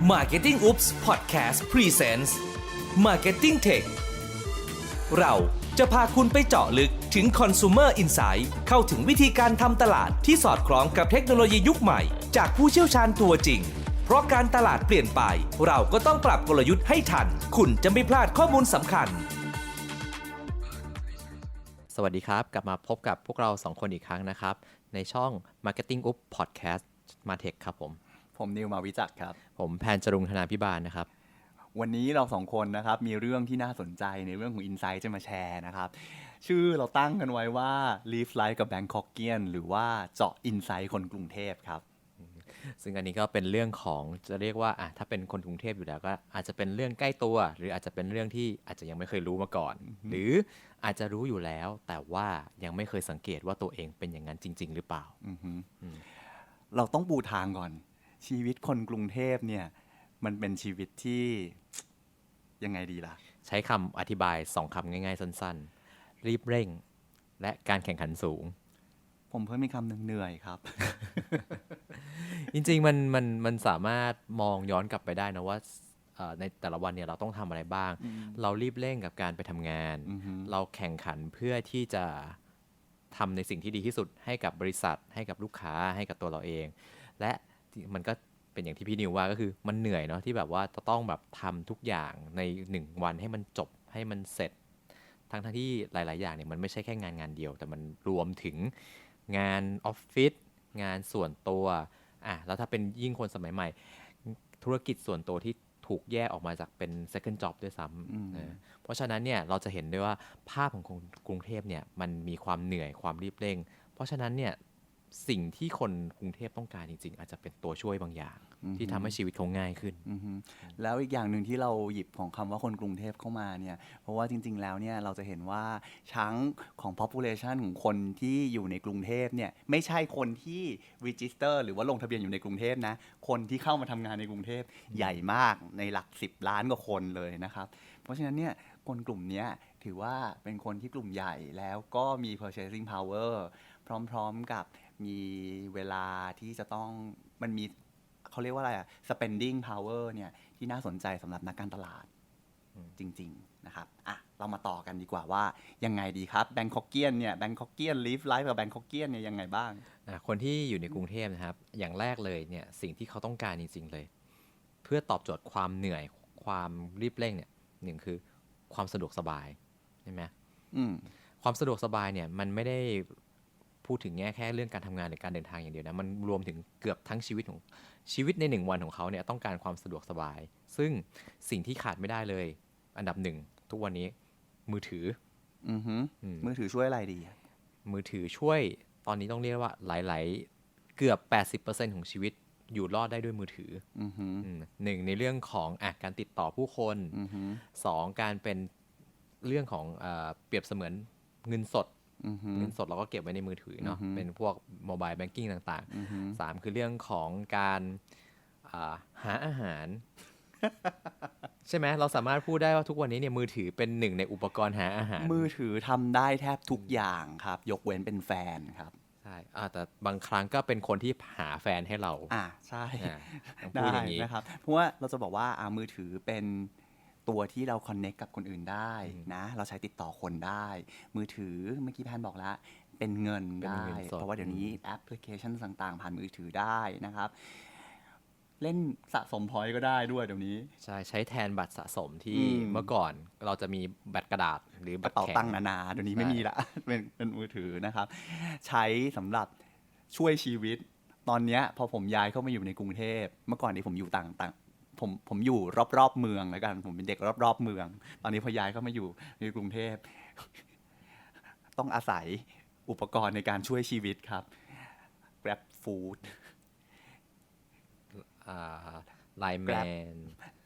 Marketing Oops Podcast Presents Marketing Tech เราจะพาคุณไปเจาะลึกถึง Consumer Insight เข้าถึงวิธีการทำตลาดที่สอดคล้องกับเทคโนโลยียุคใหม่ จากผู้เชี่ยวชาญตัวจริง เพราะการตลาดเปลี่ยนไป เราก็ต้องปรับกลยุทธ์ให้ทัน คุณจะไม่พลาดข้อมูลสำคัญ สวัสดีครับ กลับมาพบกับพวกเรา 2 คนอีกครั้งนะครับ ในช่อง Marketing Up Podcast มาเทคครับผม ผมนิวมาวิจักรครับ ผมแพนจรุงธนาพิบาลนะครับ วันนี้เราสองคนนะครับมีเรื่องที่น่าสนใจในเรื่องของ Insight จะมาแชร์นะครับ ชื่อเราตั้งกันไว้ว่า Live Life กับ Bangkokian หรือว่าเจาะ Insight คนกรุงเทพครับ ซึ่งอันนี้ก็เป็นเรื่องของจะเรียกว่าอะถ้าเป็นคนกรุงเทพอยู่แล้วก็อาจจะเป็นเรื่องใกล้ตัว หรืออาจจะเป็นเรื่องที่อาจจะยังไม่เคยรู้มาก่อน หรืออาจจะรู้อยู่แล้ว แต่ว่ายังไม่เคยสังเกตว่าตัวเองเป็นอย่างนั้นจริง ๆ หรือเปล่าอือฮึเราต้องปูทางก่อน ชีวิตคนกรุงเทพเนี่ย มันเป็นชีวิตที่ยังไงดีล่ะ ใช้คำอธิบายสองคำง่ายๆ สั้นๆ รีบเร่ง และการแข่งขันสูง ผมเพิ่มมีกคำหนึ่งเหนื่อยครับ จริงๆมันมันมันสามารถมองย้อนกลับไปได้นะว่าเอ่อในแต่ละวันเนี่ยเราต้องทำอะไรบ้าง เรารีบเร่งกับการไปทำงานอือฮึเราแข่งขันเพื่อที่จะทำในสิ่งที่ดีที่สุดให้กับบริษัท ให้กับลูกค้าให้กับตัวเราเอง และ มันก็เป็นอย่างที่พี่นิวว่าก็คือมันเหนื่อยเนาะที่แบบว่าจะต้องแบบทำทุกอย่างในหนึ่งวันให้มันจบให้มันเสร็จ ทั้งทั้งที่หลาย ๆ อย่างเนี่ยมันไม่ใช่แค่งานงานเดียว แต่มันรวมถึงงานออฟฟิศงานส่วนตัวอะแล้วถ้าเป็นยิ่งคนสมัยใหม่ ธุรกิจส่วนตัวที่ถูกแยกออกมาจากเป็น second job ด้วยซ้ำเออเพราะฉะนั้นเนี่ยเราจะเห็นได้ว่าภาพของคนกรุงเทพเนี่ยมันมีความเหนื่อยความรีบเร่ง เพราะฉะนั้นเนี่ย สิ่งที่คนกรุงเทพต้องการจริง ๆ อาจจะเป็นตัวช่วยบางอย่าง ที่ทำให้ชีวิตเขาง่ายขึ้นอือฮึแล้วอีกอย่างหนึ่งที่เราหยิบของคำว่าคนกรุงเทพเข้ามาเนี่ย เพราะว่าจริง ๆ แล้วเนี่ยเราจะเห็นว่าช้างของ population ของคนที่อยู่ในกรุงเทพเนี่ยไม่ใช่คนที่ register หรือว่าลงทะเบียนอยู่ในกรุงเทพนะ คนที่เข้ามาทำงานในกรุงเทพใหญ่มากในหลัก 10 ล้านกว่าคนเลยนะครับ เพราะฉะนั้นเนี่ยคนกลุ่มเนี้ยถือว่าเป็นคนที่กลุ่มใหญ่แล้วก็มี purchasing power พร้อม ๆกับ มีเวลาที่จะต้องมันมีเขาเรียกว่าอะไรอะ spending power เนี่ยที่น่าสนใจสำหรับนักการตลาดจริง ๆ นะครับ อะ เรามาต่อกันดีกว่าว่า ยังไงดีครับ Bangkokian เนี่ย Bangkokian live life กับ Bangkokian เนี่ยยังไงบ้างอะคนที่อยู่ในกรุงเทพนะครับ อย่างแรกเลยเนี่ยสิ่งที่เขาต้องการจริง ๆ เลย เพื่อตอบโจทย์ความเหนื่อยความรีบเร่งเนี่ยหนึ่งคือความสะดวกสบายใช่ไหมอืมความสะดวกสบายเนี่ยมันไม่ได้ พูดถึงแง่แค่เรื่องการทำงานหรือการเดินทางอย่างเดียวนะมันรวมถึงเกือบทั้งชีวิตของชีวิตในหนึ่งวันของเขาเนี่ยต้องการความสะดวกสบาย ซึ่งสิ่งที่ขาดไม่ได้เลย อันดับหนึ่งทุกวันนี้มือถืออือฮึอืมมือถือช่วยอะไรดี มือถือช่วยตอนนี้ต้องเรียกว่าหลาย ๆ เกือบ 80%ของชีวิตอยู่รอดได้ด้วยมือถืออือฮึอืมหนึ่งในเรื่องของอะการติดต่อผู้คนอือฮึสองการเป็นเรื่องของเออเปรียบเสมือนเงินสดอือฮึ เงินสดเราก็เก็บไว้ในมือถือเนาะอือฮึเป็นพวกโมบายแบงกิ้งต่างอือฮึๆสามคือเรื่องของการอ่าหาอาหาร ใช่ไหมเราสามารถพูดได้ว่าทุกวันนี้เนี่ยมือถือเป็นหนึ่งในอุปกรณ์หาอาหาร มือถือทำได้แทบทุกอย่างครับ ยกเว้นเป็นแฟนครับใช่อ่าแต่บางครั้งก็เป็นคนที่หาแฟนให้เรา อ่าใช่อ่าต้องพูได้ดอย่างนี้นะครับ เพราะว่าเราจะบอกว่าอ่ามือถือเป็น ตัวที่เราคอนเน็กกับคนอื่นได้นะเราใช้ติดต่อคนได้ มือถือเมื่อกี้แพนบอกแล้วเป็นเงินเป็นได้เงินสดเพราะว่าเดี๋ยวนี้แอปพลิเคชันต่าง ๆ ผ่านมือถือได้นะครับ เล่นสะสมพอยต์ก็ได้ด้วยเดี๋ยวนี้ ใช่ ใช้แทนบัตรสะสมที่อืมเมื่อก่อนเราจะมีบัตรกระดาษ หรือกบัระตรเป๋าแข็งตังค์นานาเดี๋ยวนี้ไม่ใช่มีละเป็นเป็นมือถือนะครับ ใช้สำหรับช่วยชีวิต ตอนเนี้ยพอผมย้ายเข้ามาอยู่ในกรุงเทพเมื่อก่อนที่ผมอยู่ต่างต่าง ผมผมอยู่รอบๆเมืองแล้วกัน ผมเป็นเด็กรอบๆเมือง ตอนนี้พอย้ายเข้ามาอยู่ในกรุงเทพ ต้องอาศัยอุปกรณ์ในการช่วยชีวิตครับ Grab Food ไลน์แม Grab น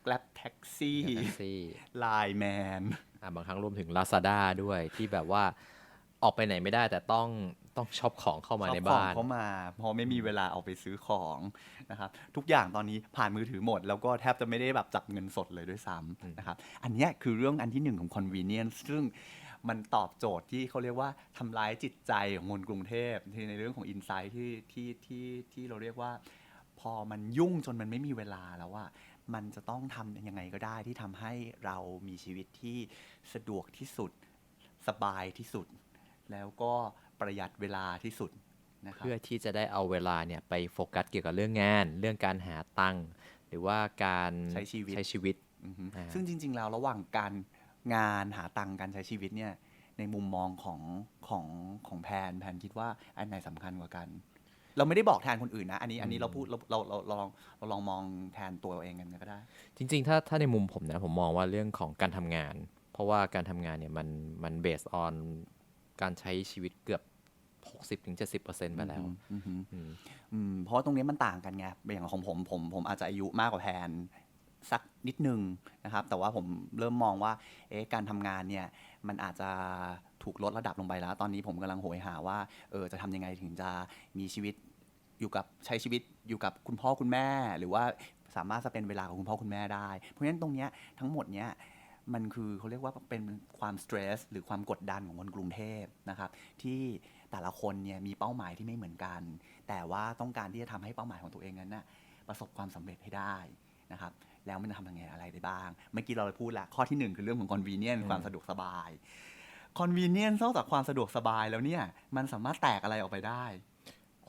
Grab Taxi แท็กซี่ Line Man อะบางครั้งรวมถึง Lazada ด้วยที่แบบว่าออกไปไหนไม่ได้แต่ต้อง ต้องช็อปของเข้ามาในเอบ้านของเข้ามาเพราะไม่มีเวลาเอาไปซื้อของนะครับทุกอย่างตอนนี้ผ่านมือถือหมด แล้วก็แทบจะไม่ได้แบบจับเงินสดเลยด้วยซ้ำนะครับอันเนี้ยคือเรื่องอันที่หนึ่งของ convenience ซึ่งมันตอบโจทย์ที่เขาเรียกว่าทำร้ายจิตใจของคนกรุงเทพที่ในเรื่องของ insight ที่ที่ที่ที่เราเรียกว่า พอมันยุ่งจนมันไม่มีเวลาแล้วว่ามันจะต้องทำยังไงก็ได้ที่ทำให้เรามีชีวิตที่สะดวกที่สุดสบายที่สุด แล้วก็ ประหยัดเวลาที่สุดนะครับเพื่อที่จะได้เอาเวลาเนี่ยไปโฟกัสเกี่ยวกับเรื่องงาน เรื่องการหาตังค์หรือว่าการใช้ชีวิตใช้ชีวิตอือฮึอ่าซึ่งจริง ๆ แล้วระหว่างการงานหาตังค์การใช้ชีวิตเนี่ยในมุมมองของของของแพนแพนคิดว่าอันไหนสำคัญกว่ากัน เราไม่ได้บอกแทนคนอื่นนะ อันนี้อันนี้เราพูดเราเราเราเราลองเราลองมองแทนตัวเราเองกันก็ได้ จริง ๆ ถ้าถ้าในมุมผมนะผมมองว่าเรื่องของการทำงาน เพราะว่าการทำงานเนี่ยมันมันเบสออนการใช้ชีวิตเกือบ 60-70%ไปแล้วอือฮึอืมอืมเพราะว่าตรงนี้มันต่างกันไงอย่างของผมผมผมอาจจะอายุมากกว่าแพนสักนิดนึงนะครับ แต่ว่าผมเริ่มมองว่าเอ๊ะการทำงานเนี่ยมันอาจจะถูกลดระดับลงไปแล้ว ตอนนี้ผมกำลังโหยหาว่าเออจะทำยังไงถึงจะมีชีวิตอยู่กับใช้ชีวิตอยู่กับคุณพ่อคุณแม่ หรือว่าสามารถจะเป็นเวลาของคุณพ่อคุณแม่ได้ เพราะฉะนั้นตรงเนี้ยทั้งหมดเนี้ยมันคือเขาเรียกว่าเป็นความสเตรสหรือความกดดันของคนกรุงเทพนะครับที่ แต่ละคนเนี่ยมีเป้าหมายที่ไม่เหมือนกัน แต่ว่าต้องการที่จะทำให้เป้าหมายของตัวเองนั้นน่ะประสบความสำเร็จให้ได้นะครับแล้วมันจะทำยังไงอะไรได้บ้าง เมื่อกี้เราพูดละข้อที่หนึ่งคือเรื่องของ convenience ความสะดวกสบาย convenience นอกจากความสะดวกสบายแล้วเนี่ยมันสามารถแตกอะไรออกไปได้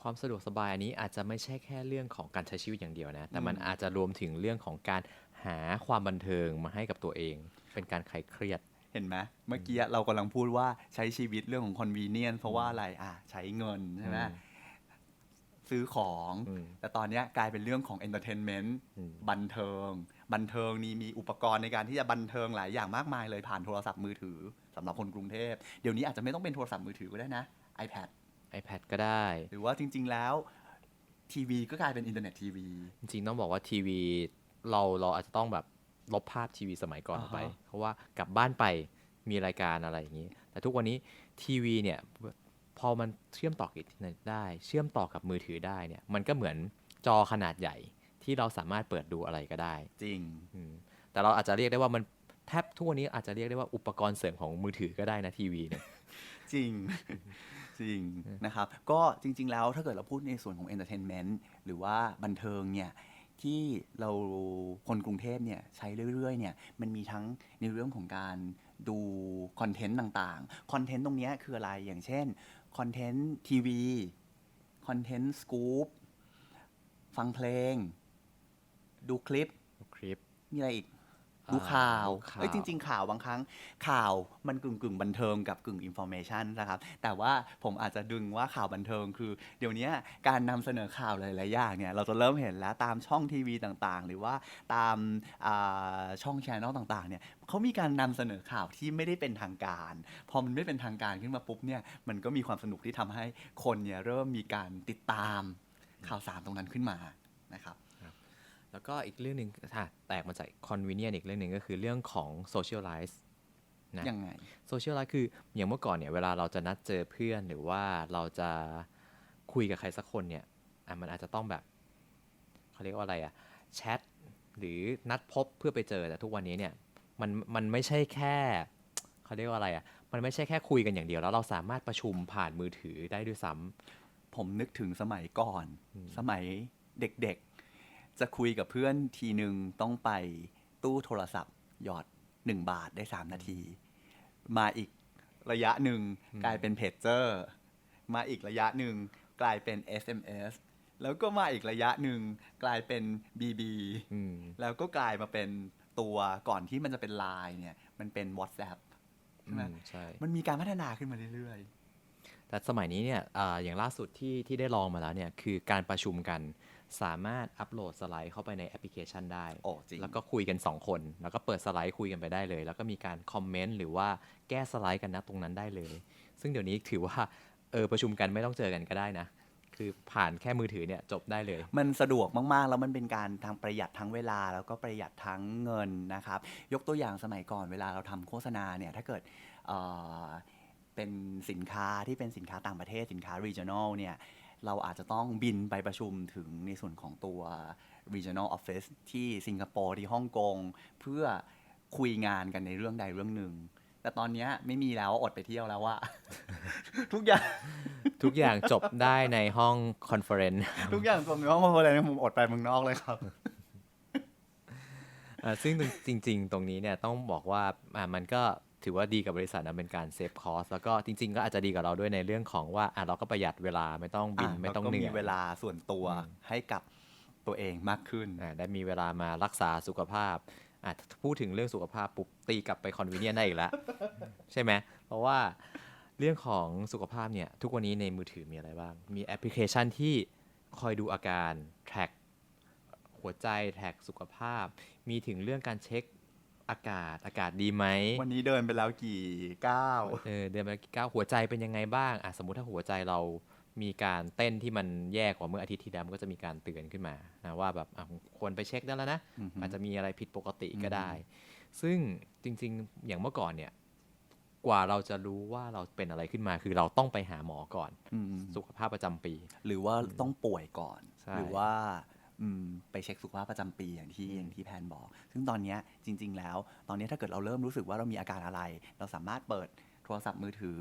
ความสะดวกสบายอันนี้อาจจะไม่ใช่แค่เรื่องของการใช้ชีวิตอย่างเดียวนะ แต่อืมมันอาจจะรวมถึงเรื่องของการหาความบันเทิงมาให้กับตัวเอง เป็นการคลายเครียด เห็นไหมเมื่อกี้เรากำลังพูดว่าใช้ชีวิตเรื่องของ convenience เพราะว่าอะไรอะใช้เงินใช่ไหมอืมซื้อของอืมแต่ตอนเนี้ยกลายเป็นเรื่องของ entertainment อืมบันเทิง บันเทิงนี่มีอุปกรณ์ในการที่จะบันเทิงหลายอย่างมากมายเลยผ่านโทรศัพท์มือถือสำหรับคนกรุงเทพ เดี๋ยวนี้อาจจะไม่ต้องเป็นโทรศัพท์มือถือก็ได้นะ iPad iPad ก็ได้ หรือว่าจริง ๆแล้วทีวีก็กลายเป็นอินเทอร์เน็ตทีวีจริงๆต้องบอกว่าทีวีเราเราอาจจะต้องแบบ ลบภาพทีวีสมัยก่อนออกไปอ่าฮะเพราะว่ากลับบ้านไปมีรายการอะไรอย่างนี้ แต่ทุกวันนี้ทีวีเนี่ยพอมันเชื่อมต่อกับอินเทอร์เน็ตได้ เชื่อมต่อกับมือถือได้เนี่ยมันก็เหมือนจอขนาดใหญ่ที่เราสามารถเปิดดูอะไรก็ได้ จริงอืมแต่เราอาจจะเรียกได้ว่ามันแทบทุกวันนี้อาจจะเรียกได้ว่าอุปกรณ์เสริมของมือถือก็ได้นะทีวีเนี่ยจริงจริงนะครับ ก็จริง ๆ แล้วถ้าเกิดเราพูดในส่วนของ entertainment หรือว่าบันเทิงเนี่ย ที่เราคนกรุงเทพเนี่ยใช้เรื่อยๆเนี่ยมันมีทั้งในเรื่องของการดูคอนเทนต์ต่างๆ คอนเทนต์ตรงเนี้ยคืออะไรอย่างเช่นคอนเทนต์ทีวี คอนเทนต์สกู๊ปฟังเพลง ดูคลิปคลิป มีอะไรอีกอ่า ดูข่าวดูข่าวเอ้ยจริง ๆ ข่าวบางครั้งข่าวมันกึ่งกึ่งๆบันเทิงกับกึ่งอินโฟเมชันนะครับ แต่ว่าผมอาจจะดึงว่าข่าวบันเทิงคือ เดี๋ยวนี้การนำเสนอข่าวหลายๆอย่างเนี่ยเราจะเริ่มเห็นแล้วตามช่องทีวีต่างๆ หรือว่าตามอ่าช่องแชนแนลต่างๆเนี่ยเขามีการนำเสนอข่าวที่ไม่ได้เป็นทางการ พอมันไม่เป็นทางการขึ้นมาปุ๊บเนี่ยมันก็มีความสนุกที่ทำให้คนเนี่ยเริ่มมีการติดตามข่าวสารตรงนั้นขึ้นมานะครับ แล้วก็อีกเรื่องหนึ่งอะแตกมาจาก convenience อีกเรื่องหนึ่งก็คือเรื่องของ socialize นะยังไงโซเชียลไลฟ์คืออย่างเมื่อก่อนเนี่ยเวลาเราจะนัดเจอเพื่อนหรือว่าเราจะคุยกับใครสักคนเนี่ยอะมันอาจจะต้องแบบเขาเรียกว่าอะไรอะแชทหรือนัดพบเพื่อไปเจอแต่ทุกวันนี้เนี่ยมันมันไม่ใช่แค่เขาเรียกว่าอะไรอะมันไม่ใช่แค่คุยกันอย่างเดียว แล้วเราสามารถประชุมผ่านมือถือได้ด้วยซ้ำผมนึกถึงสมัยก่อน สมัยเด็กๆ จะคุยกับเพื่อนทีหนึ่งต้องไปตู้โทรศัพท์ หยอด1บาทได้3นาที มาอีกระยะหนึ่งกลายเป็นเพจเจอร์ มาอีกระยะหนึ่งกลายเป็น SMS แล้วก็มาอีกระยะหนึ่งกลายเป็น BB อืมแล้วก็กลายมาเป็นตัวก่อนที่มันจะเป็น Line เนี่ย มันเป็น WhatsApp ใช่ไหมอืมใช่มันมีการพัฒนาขึ้นมาเรื่อยแต่สมัยนี้เนี่ยอาอย่างล่าสุดที่ที่ได้ลองมาแล้วเนี่ยคือการประชุมกัน สามารถอัปโหลดสไลด์เข้าไปในแอปพลิเคชันได้ โอ้จริง แล้วก็คุยกัน 2 คน แล้วก็เปิดสไลด์คุยกันไปได้เลย แล้วก็มีการคอมเมนต์หรือว่าแก้สไลด์กันนะตรงนั้นได้เลย ซึ่งเดี๋ยวนี้ถือว่าเออประชุมกันไม่ต้องเจอกันก็ได้นะ คือผ่านแค่มือถือเนี่ยจบได้เลย มันสะดวกมากๆ แล้วมันเป็นการทางประหยัดทั้งเวลา แล้วก็ประหยัดทั้งเงินนะครับ ยกตัวอย่างสมัยก่อนเวลาเราทำโฆษณาเนี่ย ถ้าเกิดเอ่อเป็นสินค้าที่เป็นสินค้าต่างประเทศสินค้า regional เนี่ย เราอาจจะต้องบินไปประชุมถึงในส่วนของตัว regional office ที่สิงคโปร์ที่ฮ่องกงเพื่อคุยงานกันในเรื่องใดเรื่องหนึ่ง แต่ตอนเนี้ยไม่มีแล้วอดไปเที่ยวแล้วว่า ทุกอย่าง ทุกอย่างจบได้ในห้องคอนเฟอเรนซ์ทุกอย่างรวมในห้องมาเลยผมอดไปเมืองนอกเลยครับอ่าซึ่งจริง ๆ ตรงนี้เนี่ยต้องบอกว่าอ่ามันก็ ถือว่าดีกับบริษัทนะเป็นการเซฟคอสแล้วก็จริง ๆ ก็อาจจะดีกับเราด้วยในเรื่องของว่าอะเราก็ประหยัดเวลาไม่ต้องบินอะไม่ต้องแล้วเหก็นื่มีอยเวลาส่วนตัวอืมให้กับตัวเองมากขึ้นอ่าได้มีเวลามารักษาสุขภาพอะพูดถึงเรื่องสุขภาพปุ๊บตีกลับไปคอนเวเนียนได้อีกแล้ว ใช่ไหมเพราะว่าเรื่องของสุขภาพเนี่ย ทุกวันนี้ในมือถือมีอะไรบ้าง มีแอปพลิเคชันที่คอยดูอาการ track หัวใจ แท็กสุขภาพ มีถึงเรื่องการเช็ค อากาศอากาศดีไหมวันนี้เดินไปแล้วกี่ก้าวเออเดือนละกี่ก้าวหัวใจเป็นยังไงบ้างอะสมมุติถ้าหัวใจเรามีการเต้นที่มันแย่กว่าเมื่ออาทิตย์ที่แล้วมันก็จะมีการเตือนขึ้นมานะว่าแบบอะควรไปเช็คได้แล้วนะอือฮึอาจจะมีอะไรผิดปกติก็อืมได้ ซึ่งจริง ๆ อย่างเมื่อก่อนเนี่ย กว่าเราจะรู้ว่าเราเป็นอะไรขึ้นมา คือเราต้องไปหาหมอก่อนอืมสุขภาพประจำปี หรือว่าต้องป่วยก่อนใช่หรือว่าอืม ไปเช็คสุขภาพประจำปีอย่างที่อย่างที่แพนบอก ซึ่งตอนเนี้ยจริง ๆ แล้ว ตอนนี้ถ้าเกิดเราเริ่มรู้สึกว่าเรามีอาการอะไร เราสามารถเปิดโทรศัพท์มือถือ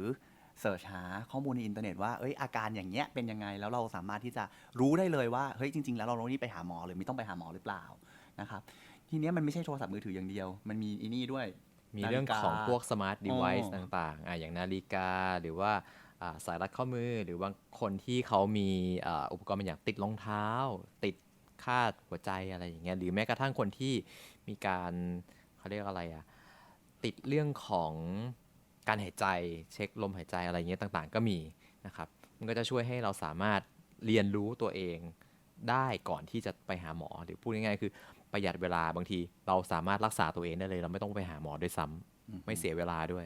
เสิร์ชหาข้อมูลในอินเทอร์เน็ตว่าเอ้ยอาการอย่างเงี้ยเป็นยังไงแล้วเราสามารถที่จะรู้ได้เลยว่าเฮ้ยจริง ๆ แล้วเราต้องนี่ไปหาหมอหรือไม่ต้องไปหาหมอหรือเปล่านะครับทีเนี้ยมันไม่ใช่โทรศัพท์มือถืออย่างเดียว มันมีอีนี่ด้วย มีเรื่องนาฬิกาของพวกสมาร์ทเดอ๋เวิอ์ต่างๆอะอย่างนาฬิกาหรือว่าอ่าสายรัดข้อมือหรือบางคนที่เขามีอ่าอุปกรณ์บางอย่างติดรองเท้า ติด คาดหัวใจอะไรอย่างเงี้ยหรือแม้กระทั่งคนที่มีการเขาเรียกอะไรอะติดเรื่องของการหายใจเช็คลมหายใจอะไรอย่างเงี้ยต่างๆ ก็มีนะครับ มันก็จะช่วยให้เราสามารถเรียนรู้ตัวเองได้ก่อนที่จะไปหาหมอหรือพูดง่ายๆคือประหยัดเวลาบางที เราสามารถรักษาตัวเองได้เลย เราไม่ต้องไปหาหมอด้วยซ้ำ ไม่เสียเวลาด้วย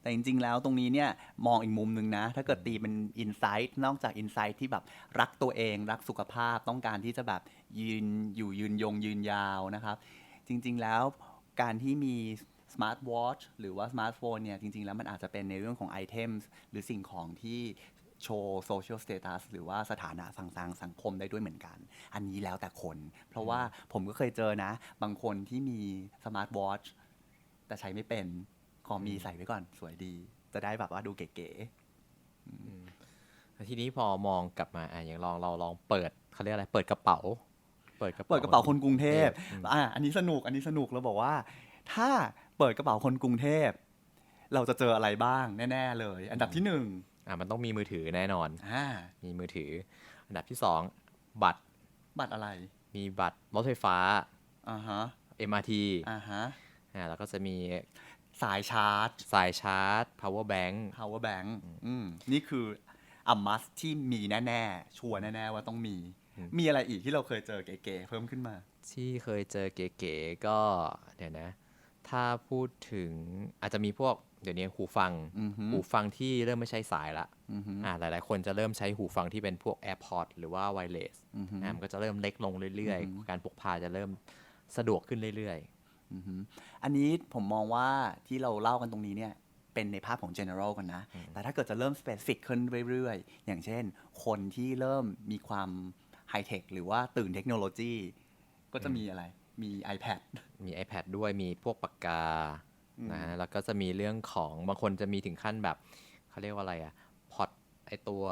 แต่จริง ๆ แล้วตรงนี้เนี่ยมองอีกมุมหนึ่งนะ ถ้าเกิดตีเป็นอินไซต์นอกจากอินไซต์ที่แบบรักตัวเอง รักสุขภาพต้องการที่จะแบบยืนอยู่ยืนยงยืนยาวนะครับ จริง ๆ แล้วการที่มีสมาร์ทวอทหรือว่าสมาร์ทโฟนเนี่ยจริง ๆ แล้วมันอาจจะเป็นในเรื่องของไอเทมหรือสิ่งของที่โชว์โซเชียลสเตตัสหรือว่าสถานะสังสางสังคมได้ด้วยเหมือนกัน อันนี้แล้วแต่คน เพราะว่าผมก็เคยเจอนะ บางคนที่มีสมาร์ทวอท แต่ใช้ไม่เป็นขอมีใส่ไว้ก่อนสวยดี จะได้แบบว่าดูเก๋ทีนี้พอมองกลับมาอะอย่างลองเราลองเปิดเขาเรียกอะไร เปิดกระเป๋า เปิดกระๆเปิดกระเป๋าคนกรุงเทพอืมอะอันนี้สนุกอันนี้สนุกเราบอกว่า ถ้าเปิดกระเป๋าคนกรุงเทพ เราจะเจออะไรบ้างแน่ ๆ เลย อันดับที่หนึ่งอะมันต้องมีมือถือแน่นอนอ่ามีมือถือ อันดับที่สองบัตร บัตรอะไร มีบัตรรถไฟฟ้าอ่าฮะ MRT อ่าฮะ อะแล้วก็จะมีสายชาร์จ สายชาร์จ power bank power bank อืมนี่คืออัมมัสที่มีแน่ ๆ ชัวร์แน่ ๆ ว่าต้องมีอืมมีอะไรอีกที่เราเคยเจอเก๋ๆเพิ่มขึ้นมา ที่เคยเจอเก๋ๆก็เดี๋ยวนะ ถ้าพูดถึงอาจจะมีพวกเดี๋ยวนี้หูฟังอือฮึหูฟังที่เริ่มไม่ใช้สายละอือฮึอ่าหลาย ๆ คนจะเริ่มใช้หูฟังที่เป็นพวก AirPods หรือว่า Wireless อือฮึอ่ามันก็จะเริ่มเล็กลงเรื่อยอือฮึๆการพกพาจะเริ่มสะดวกขึ้นเรื่อย อือฮึอันนี้ผมมองว่าที่เราเล่ากันตรงนี้เนี่ยเป็นในภาพของ general กันนะ แต่ถ้าเกิดจะเริ่ม specific ขึ้นเรื่อยๆ อย่างเช่น คนที่เริ่มมีความไฮเทคหรือว่าตื่นเทคโนโลยี ก็จะมีอะไร มี iPad ๆมี iPad ด้วย มีพวกปากกาอืมนะ แล้วก็จะมีเรื่องของบางคนจะมีถึงขั้นแบบ เขาเรียกว่าอะไรอะพอตไอตัว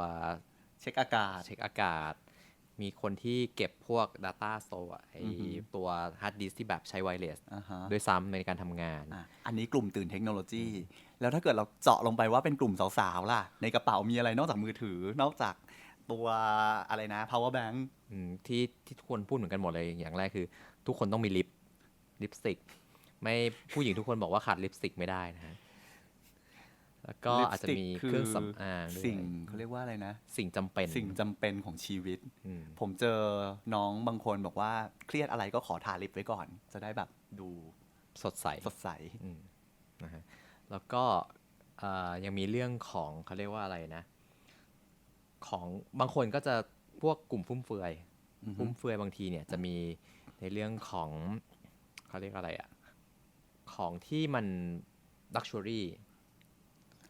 เช็คอากาศ เช็คอากาศ มีคนที่เก็บพวก Data Store อะไออือฮึตัวฮาร์ดดิสที่แบบใช้ไวเลสอ่าฮะด้วยซ้ำในการทำงานอะอันนี้กลุ่มตื่นเทคโนโลยี แล้วถ้าเกิดเราเจาะลงไปว่าเป็นกลุ่มสาวๆ ล่ะ ในกระเป๋ามีอะไรนอกจากมือถือ นอกจากตัวอะไรนะ power bank อืมที่ที่ทุกคนพูดเหมือนกันหมดเลย อย่างแรกคือ ทุกคนต้องมีลิปลิปสติก ไม่ผู้หญิงทุกคนบอกว่าขาดลิปสติกไม่ได้นะฮะ แล้วก็อาจจะมีเครื่องสำอางด้วยสิ่งเขาเรียกว่าอะไรนะ สิ่งจำเป็นสิ่งจำเป็นของชีวิตอืมผมเจอน้องบางคนบอกว่าเครียดอะไรก็ขอทาลิปไว้ก่อน จะได้แบบดูสดใสสดใสอืมนะฮะแล้วก็เอ่อยังมีเรื่องของเขาเรียกว่าอะไรนะ ของบางคนก็จะพวกกลุ่มฟุ่มเฟือยอือฮึฟุ่มเฟือยบางทีเนี่ยจะมีในเรื่องของเขาเรียกอะไรอะของที่มันลักชัวรี่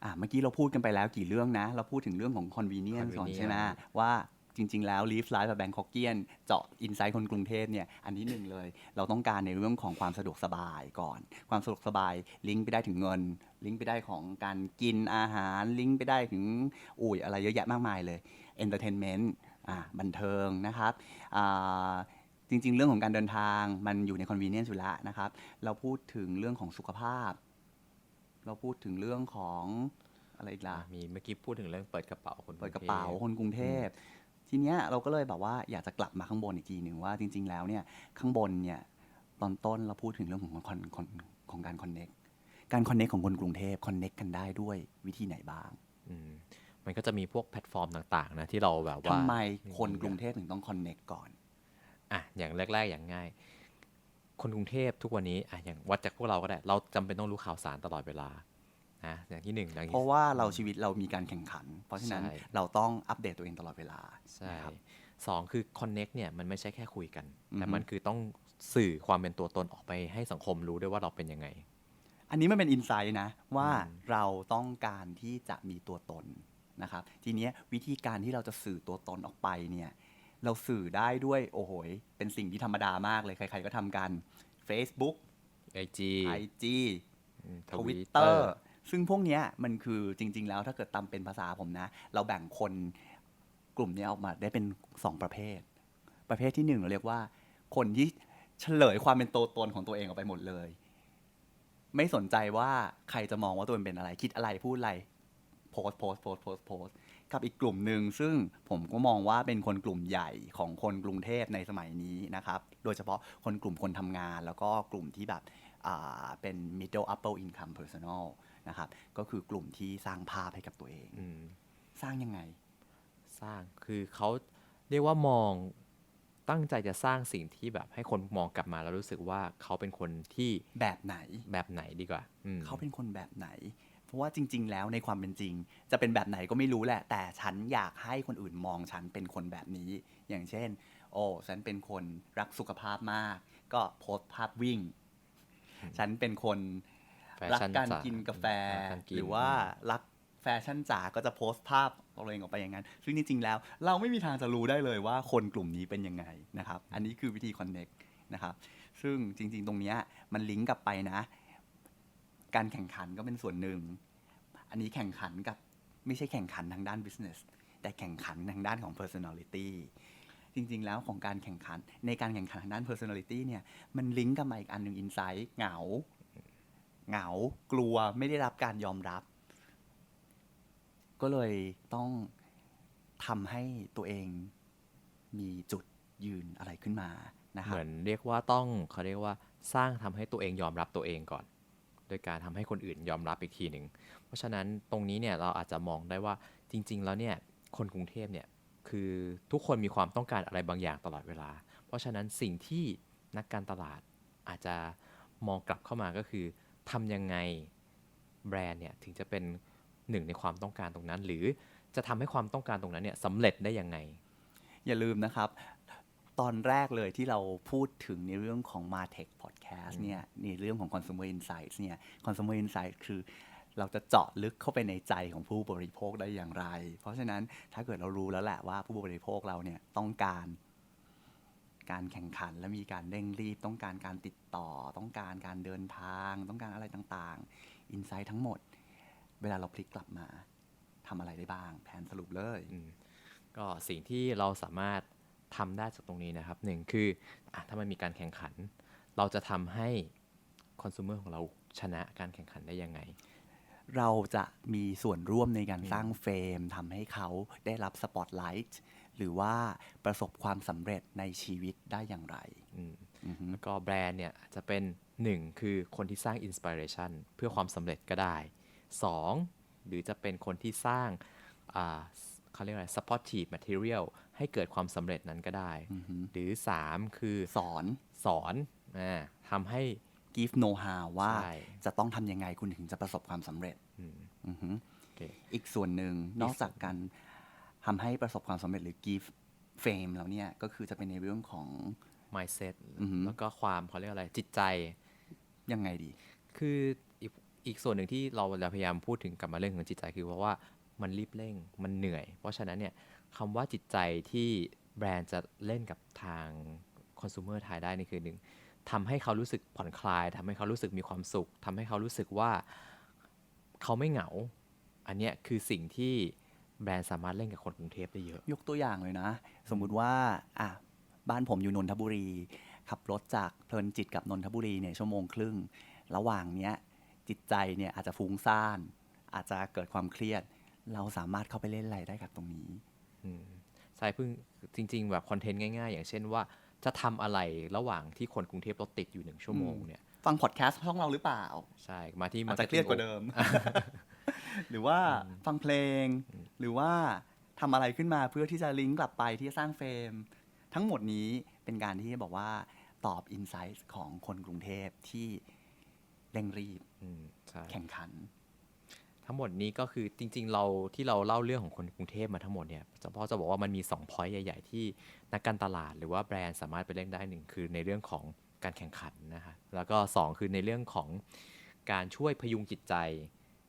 อะเมื่อกี้เราพูดกันไปแล้วกี่เรื่องนะ เราพูดถึงเรื่องของ convenience ก่อน convenience ใช่ไหมว่าจริง ๆ แล้ว live life แบบแบงคอกเกียนเจาะ insight คนกรุงเทพเนี่ย อันที่หนึ่งเลย เราต้องการในเรื่องของความสะดวกสบายก่อน ความสะดวกสบายลิงก์ไปได้ถึงเงิน ลิงก์ไปได้ของการกินอาหาร ลิงก์ไปได้ถึงอุ้ยอะไรเยอะแยะมากมายเลย entertainment อะบันเทิงนะครับอ่าจริง ๆ เรื่องของการเดินทางมันอยู่ใน convenience อยู่แล้วนะครับ เราพูดถึงเรื่องของสุขภาพ เราพูดถึงเรื่องของอะไรอีกล่ะอะ มีเมื่อกี้พูดถึงเรื่องเปิดกระเป๋าคนเปิดกระเป๋ารุงทพคนกรุงเทพ ทีเนี้ยเราก็เลยแบบว่าอยากจะกลับมาข้างบนอีกทีหนึ่งว่าจริง ๆ แล้วเนี่ยข้างบนเนี่ยตอนต้นเราพูดถึงเรื่องของคอนคอนของการคอนเน็กการคอนเน็กของคนกรุงเทพคอนเน็กกันได้ด้วยวิธีไหนบ้างอืมมันก็จะมีพวกแพลตฟอร์มต่าง ๆ นะ ที่เราแบบว่าทำไมคนกรุงเทพถึงต้องคอนเน็กก่อนอะอย่างแรก ๆ อย่างง่าย คนกรุงเทพทุกวันนี้อะอย่างวัดจากพวกเราก็ได้ เราจำเป็นต้องรู้ข่าวสารตลอดเวลานะอย่างที่หนึ่งอย่างที่เพราะว่าเราชีวิตเรามีการแข่งขัน เพราะฉะนั้นใช่เราต้องอัปเดตตัวเองตลอดเวลาใช่นะครับสองคือ connect เนี่ยมันไม่ใช่แค่คุยกันอือฮึแต่มันคือต้องสื่อความเป็นตัวตนออกไปให้สังคมรู้ด้วยว่าเราเป็นยังไง อันนี้มันเป็นอินไซต์นะ ว่าอืมเราต้องการที่จะมีตัวตนนะครับ ทีเนี้ยวิธีการที่เราจะสื่อตัวตนออกไปเนี่ย เราสื่อได้ด้วยโอ้โหยเป็นสิ่งที่ธรรมดามากเลยใคร ๆ ก็ทำกัน Facebook IG IG ทวิต Twitter เตอร์ซึ่งพวกเนี้ยมันคือจริง ๆ แล้วถ้าเกิดตามเป็นภาษาผมนะ เราแบ่งคนกลุ่มเนี้ยออกมาได้เป็นสองประเภท ประเภทที่หนึ่งเราเรียกว่า คนที่เฉลยความเป็นตัวตนของตัวเองออกไปหมดเลย ไม่สนใจว่าใครจะมองว่าตัวเองเป็นอะไร คิดอะไรพูดอะไรโพสโพสโพสโพสโพส กับอีกกลุ่มหนึ่งซึ่งผมก็มองว่าเป็นคนกลุ่มใหญ่ของคนกรุงเทพในสมัยนี้นะครับ โดยเฉพาะคนกลุ่มคนทำงาน แล้วก็กลุ่มที่แบบอ่าเป็น middle upper income personal นะครับ ก็คือกลุ่มที่สร้างภาพให้กับตัวเองอืมสร้างยังไง สร้างคือเขาเรียกว่ามองตั้งใจจะสร้างสิ่งที่แบบให้คนมองกลับมาแล้วรู้สึกว่าเขาเป็นคนที่แบบไหน แบบไหนดีกว่าอืมเขาเป็นคนแบบไหน เพราะว่าจริง ๆ แล้วในความเป็นจริง จะเป็นแบบไหนก็ไม่รู้แหละ แต่ฉันอยากให้คนอื่นมองฉันเป็นคนแบบนี้ อย่างเช่น โอ้ฉันเป็นคนรักสุขภาพมาก ก็โพสต์ภาพวิ่ง ฉันเป็นคนแฟรักชั่นการจ๋กินกาแฟรักการกินหรือว่ารักแฟชั่นจ๋าก็จะโพสต์ภาพตัวเองออกไปอย่างนั้น ซึ่งจริงๆแล้ว เราไม่มีทางจะรู้ได้เลยว่าคนกลุ่มนี้เป็นยังไงนะครับ อันนี้คือวิธีคอนเน็กนะครับ ซึ่งจริงๆ ตรงเนี้ยมันลิงก์กลับไปนะ การแข่งขันก็เป็นส่วนหนึ่ง อันนี้แข่งขันกับไม่ใช่แข่งขันทางด้าน business แต่แข่งขันทางด้านของ personality จริง ๆ แล้วของการแข่งขันในการแข่งขันทางด้าน personality เนี่ยมันลิงก์กับมาอีกอันหนึ่ง insight เหงา เหงากลัวไม่ได้รับการยอมรับ ก็เลยต้องทำให้ตัวเองมีจุดยืนอะไรขึ้นมานะครัเหมือนเรียกว่าต้องเขาเรียกว่าสร้างทำให้ตัวเองยอมรับตัวเองก่อน โดยการทำให้คนอื่นยอมรับอีกทีหนึ่งเพราะฉะนั้นตรงนี้เนี่ยเราอาจจะมองได้ว่าจริง ๆ แล้วเนี่ยคนกรุงเทพเนี่ยคือทุกคนมีความต้องการอะไรบางอย่างตลอดเวลา เพราะฉะนั้นสิ่งที่นักการตลาดอาจจะมองกลับเข้ามาก็คือทำยังไงแบรนด์เนี่ยถึงจะเป็นหนึ่งในความต้องการตรงนั้น หรือจะทำให้ความต้องการตรงนั้นเนี่ยสำเร็จได้ยังไง อย่าลืมนะครับ ตอนแรกเลยที่เราพูดถึงในเรื่องของ Martech Podcast เนี่ยในเรื่องของ Consumer Insights เนี่ย Consumer Insights คือเราจะเจาะลึกเข้าไปในใจของผู้บริโภคได้อย่างไร เพราะฉะนั้นถ้าเกิดเรารู้แล้วแหละว่าผู้บริโภคเราเนี่ยต้องการการแข่งขันและมีการเร่งรีบ ต้องการการติดต่อ ต้องการการเดินทาง ต้องการอะไรต่างๆ อินไซต์ทั้งหมด เวลาเราพลิกกลับมาทำอะไรได้บ้าง แผนสรุปเลยอืมก็สิ่งที่เราสามารถ ทำได้จากตรงนี้นะครับหนึ่งคืออะถ้ามันมีการแข่งขัน เราจะทำให้คอน sumer ของเราชนะการแข่งขันได้ยังไง เราจะมีส่วนร่วมในการสร้างเฟรมทำให้เขาได้รับสปอตไลท์หรือว่าประสบความสำเร็จในชีวิตได้อย่างไรอืมอือฮึแล้วก็แบรนด์เนี่ยอาจจะเป็นหนึ่งคือคนที่สร้างอินสปิเรชันเพื่อความสำเร็จก็ได้สองหรือจะเป็นคนที่สร้างอ่าเขาเรียกอะไร supportive material ให้เกิดความสำเร็จนั้นก็ได้อือฮึหรือสามคือสอนสอนอ่าทำให้ give know how ว่าใช่ จะต้องทำยังไงคุณถึงจะประสบความสำเร็จอืมอือฮึโอเค อีกส่วนหนึ่งนอกจากการทำให้ประสบความสำเร็จหรือ give fame แล้วเนี่ย ก็คือจะเป็นในเรื่องของ mindset อือฮึแล้วก็ความเขาเรียกอะไรจิตใจ ยังไงดี คืออีกอีกส่วนหนึ่งที่เราพยายามพูดถึงกลับมาเรื่องของจิตใจคือเพราะว่ามันรีบเร่งมันเหนื่อย เพราะฉะนั้นเนี่ย คำว่าจิตใจที่แบรนด์จะเล่นกับทางคอน sumer ไทยได้นี่คือหนึ่งทำให้เขารู้สึกผ่อนคลายทำให้เขารู้สึกมีความสุขทำให้เขารู้สึกว่าเขาไม่เหงา อันเนี้ยคือสิ่งที่แบรนด์สามารถเล่นกับคนกรุงเทพได้เยอะ ยกตัวอย่างเลยนะ สมมุติว่าอะบ้านผมอยู่นนทบุรี ขับรถจากเพลินจิตกับนนทบุรีเนี่ยชั่วโมงครึ่ง ระหว่างเนี้ยจิตใจเนี่ยอาจจะฟุ้งซ่าน อาจจะเกิดความเครียด เราสามารถเข้าไปเล่นอะไรได้กับตรงนี้ ใช่เพิ่งจริง ๆ แบบคอนเทนต์ง่าย ๆ อย่างเช่นว่าจะทำอะไรระหว่างที่คนกรุงเทพรถติดอยู่หนึ่งชั่วโมงอืมเนี่ย ฟังพอดแคสต์ช่องเราหรือเปล่า ใช่ มาที่อาจจะเครียดกว่าเดิม หรือว่าฟังเพลง หรือว่าทำอะไรขึ้นมาเพื่อที่จะลิงก์กลับไปที่จะสร้างเฟรม ทั้งหมดนี้เป็นการที่บอกว่าตอบอินไซต์ของคนกรุงเทพที่เร่งรีบอืมใช่แข่งขัน ทั้งหมดนี้ก็คือจริง ๆ เราที่เราเล่าเรื่องของคนกรุงเทพมาทั้งหมดเนี่ยเฉพาะจะบอกว่ามันมี2 point ใหญ่ ๆ ที่นักการตลาดหรือว่าแบรนด์สามารถไปเล่นได้หนึ่งคือในเรื่องของการแข่งขันนะคะแล้วก็ 2 คือในเรื่องของการช่วยพยุงจิตใจ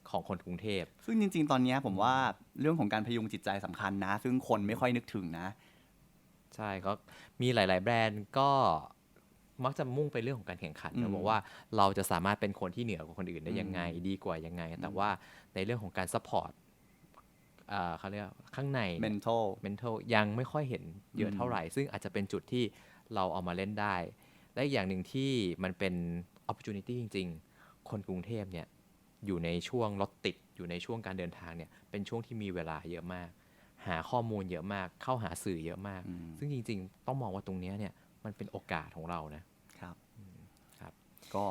ของคนกรุงเทพ ซึ่งจริง ๆ ตอนเนี้ยผมว่าเรื่องของการพยุงจิตใจสำคัญนะ ซึ่งคนไม่ค่อยนึกถึงนะ ใช่ก็มีหลาย ๆ แบรนด์ก็ มักจะมุ่งไปเรื่องของการแข่งขันอืมนะบอกว่าเราจะสามารถเป็นคนที่เหนือกว่าคนอื่นได้ยังไง ดีกว่ายังไง แต่ว่าในเรื่องของการซัพพอร์ตเขาเรียกว่าข้างในเนี่ย mental mental ยังไม่ค่อยเห็นเยอะอืมเท่าไหร่ ซึ่งอาจจะเป็นจุดที่เราเอามาเล่นได้ และอีกอย่างหนึ่งที่มันเป็น opportunity จริง ๆ คนกรุงเทพเนี่ยอยู่ในช่วงรถติด อยู่ในช่วงการเดินทางเนี่ยเป็นช่วงที่มีเวลาเยอะมาก หาข้อมูลเยอะมาก เข้าหาสื่อเยอะมากอืมซึ่งจริง ๆ ต้องมองว่าตรงเนี้ยเนี่ยมันเป็นโอกาสของเรานะครับครับ ก็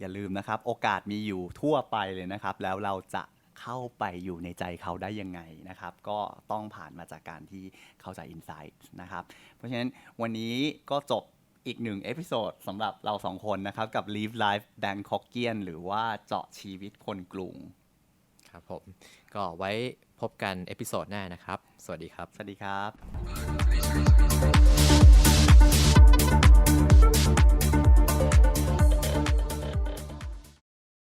อย่าลืมนะครับ โอกาสมีอยู่ทั่วไปเลยนะครับ แล้วเราจะเข้าไปอยู่ในใจเขาได้ยังไงนะครับ ก็ต้องผ่านมาจากการที่เข้าใจ Insight นะครับ เพราะฉะนั้นวันนี้ก็จบอีกหนึ่งเอพิโซดสำหรับเราสองคนนะครับ กับ Live Life Bangkokian หรือว่าเจาะชีวิตคนกรุงครับผม ก็ไว้พบกันเอพิโซดหน้านะครับ สวัสดีครับ สวัสดีครับ